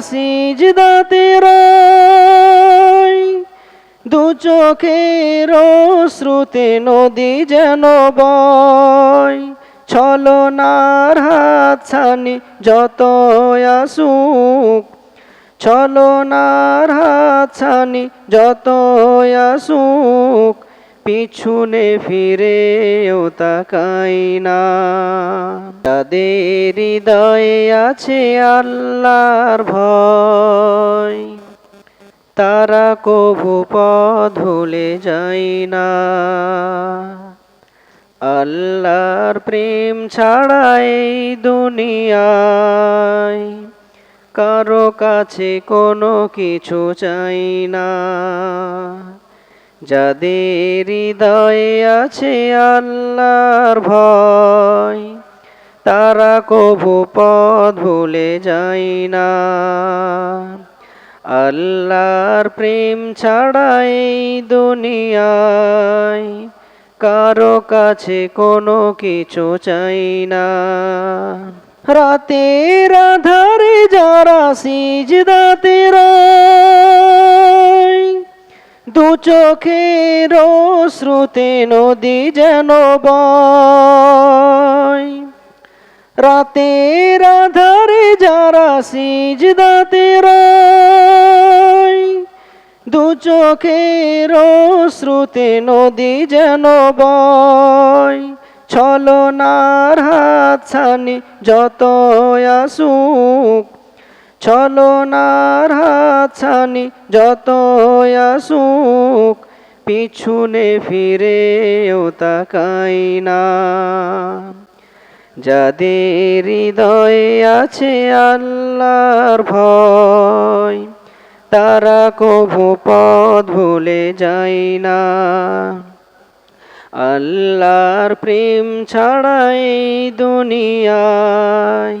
সিজদাতে রয় দু চোখের শ্রুতে নদী যেন বয়। ছলনার হাত ছানি যত আসুক, ছলনার হাত ছানি যত আসুক। পিছনে ফিরেও তাকাই না। তাদের হৃদয়ে আছে আল্লাহর ভয়, তারা কভু পথ ভুলে যায় না। আল্লাহর প্রেম ছাড়া এই দুনিয়ায় কারও কাছে কোনো কিছু চাই না। যাদের হৃদয়ে আছে আল্লাহর ভয়, তারা কভু পথ ভুলে যায় না। আল্লাহর প্রেম ছাড়া এই দুনিয়ায় কারও কাছে কোনো কিছু চাই না। রাতের আধারে যারা সিজদাতে রয় দু চোখের শ্রুতে নদী যেন বয়। রাতের আধারে যারা সিজদাতে রয়, দু চোখের শ্রুতে নদী যেন বয়। ছলনার হাত ছানি যত আসুক ছলনার হাত ছানি যত আসুক, পিছনে ফিরেও তাকাই না। যাদের হৃদয়ে আছে আল্লাহর ভয়, তারা কভু পথ ভুলে যায় না। আল্লাহর প্রেম ছাড়াই দুনিয়ায়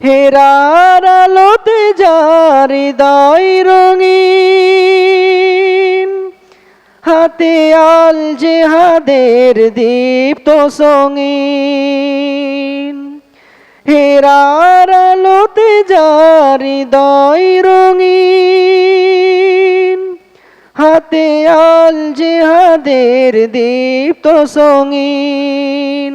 হেরার আলোতে যার হৃদয় রঙিন, হাতে আল জেহাদের দীপ্ত সঙ্গীন। হেরার আলোতে যার হৃদয় রঙিন, হাতে আল জেহাদের দীপ্ত সঙ্গীন।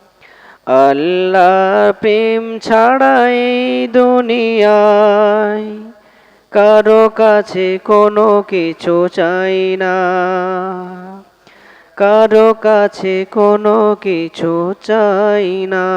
আল্লাহর প্রেম ছাড়াই দুনিয়ায় কারও কাছে কোনো কিছু চাই না। কারও কাছে কোনো কিছু চাই না।